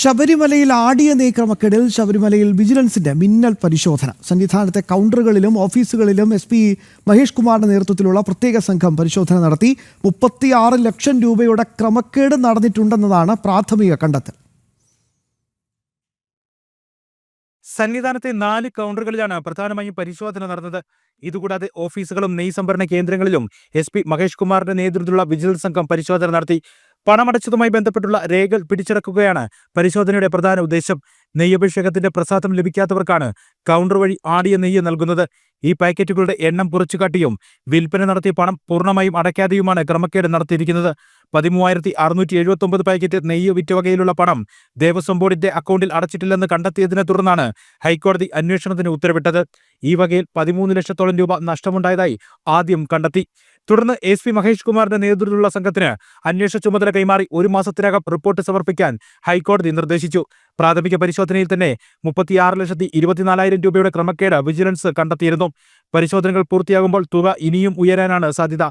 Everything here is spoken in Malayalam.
ശബരിമലയിൽ ആടിയ നീക്രമക്കേടിൽ ശബരിമലയിൽ വിജിലൻസിന്റെ മിന്നൽ പരിശോധന. സന്നിധാനത്തെ കൗണ്ടറുകളിലും ഓഫീസുകളിലും എസ് പി മഹേഷ് കുമാറിന്റെ നേതൃത്വത്തിലുള്ള പ്രത്യേക സംഘം പരിശോധന നടത്തി. മുപ്പത്തിയാറ് ലക്ഷം രൂപയുടെ ക്രമക്കേട് നടന്നിട്ടുണ്ടെന്നതാണ് പ്രാഥമിക കണ്ടെത്തൽ. സന്നിധാനത്തെ നാല് കൗണ്ടറുകളിലാണ് പ്രധാനമായും പരിശോധന നടന്നത്. ഇതുകൂടാതെ ഓഫീസുകളും നെയ് സംഭരണ കേന്ദ്രങ്ങളിലും എസ് പി മഹേഷ് കുമാറിന്റെ നേതൃത്വത്തിലുള്ള വിജിലൻസ് സംഘം പരിശോധന നടത്തി. പണമടച്ചതുമായി ബന്ധപ്പെട്ടുള്ള രേഖകൾ പിടിച്ചെടുക്കുകയാണ് പരിശോധനയുടെ പ്രധാന ഉദ്ദേശം. നെയ്യഭിഷേകത്തിന്റെ പ്രസാദം ലഭിക്കാത്തവർക്കാണ് കൗണ്ടർ വഴി ആടിയ നെയ്യ് നൽകുന്നത്. ഈ പാക്കറ്റുകളുടെ എണ്ണം കുറച്ചുകാട്ടിയും വിൽപ്പന നടത്തിയ പണം പൂർണമായും അടയ്ക്കാതെയുമാണ് ക്രമക്കേട് നടത്തിയിരിക്കുന്നത്. പതിമൂവായിരത്തി അറുന്നൂറ്റി എഴുപത്തി ഒമ്പത് പാക്കറ്റ് നെയ്യ് വിറ്റവകയിലുള്ള പണം ദേവസ്വം ബോർഡിന്റെ അക്കൗണ്ടിൽ അടച്ചിട്ടില്ലെന്ന് കണ്ടെത്തിയതിനെ തുടർന്നാണ് ഹൈക്കോടതി അന്വേഷണത്തിന് ഉത്തരവിട്ടത്. ഈ വകയിൽ പതിമൂന്ന് ലക്ഷത്തോളം രൂപ നഷ്ടമുണ്ടായതായി ആദ്യം കണ്ടെത്തി. തുടർന്ന് എസ് പി മഹേഷ് കുമാറിന്റെ നേതൃത്വത്തിലുള്ള സംഘത്തിന് അന്വേഷണ ചുമതല കൈമാറി ഒരു മാസത്തിനകം റിപ്പോർട്ട് സമർപ്പിക്കാൻ ഹൈക്കോടതി നിർദ്ദേശിച്ചു. പ്രാഥമിക പരിശോധനയിൽ തന്നെ മുപ്പത്തിയാറ് ലക്ഷത്തി ഇരുപത്തിനാലായിരം രൂപയുടെ ക്രമക്കേട് വിജിലൻസ് കണ്ടെത്തിയിരുന്നു. പരിശോധനകൾ പൂർത്തിയാകുമ്പോൾ തുക ഇനിയും ഉയരാനാണ് സാധ്യത.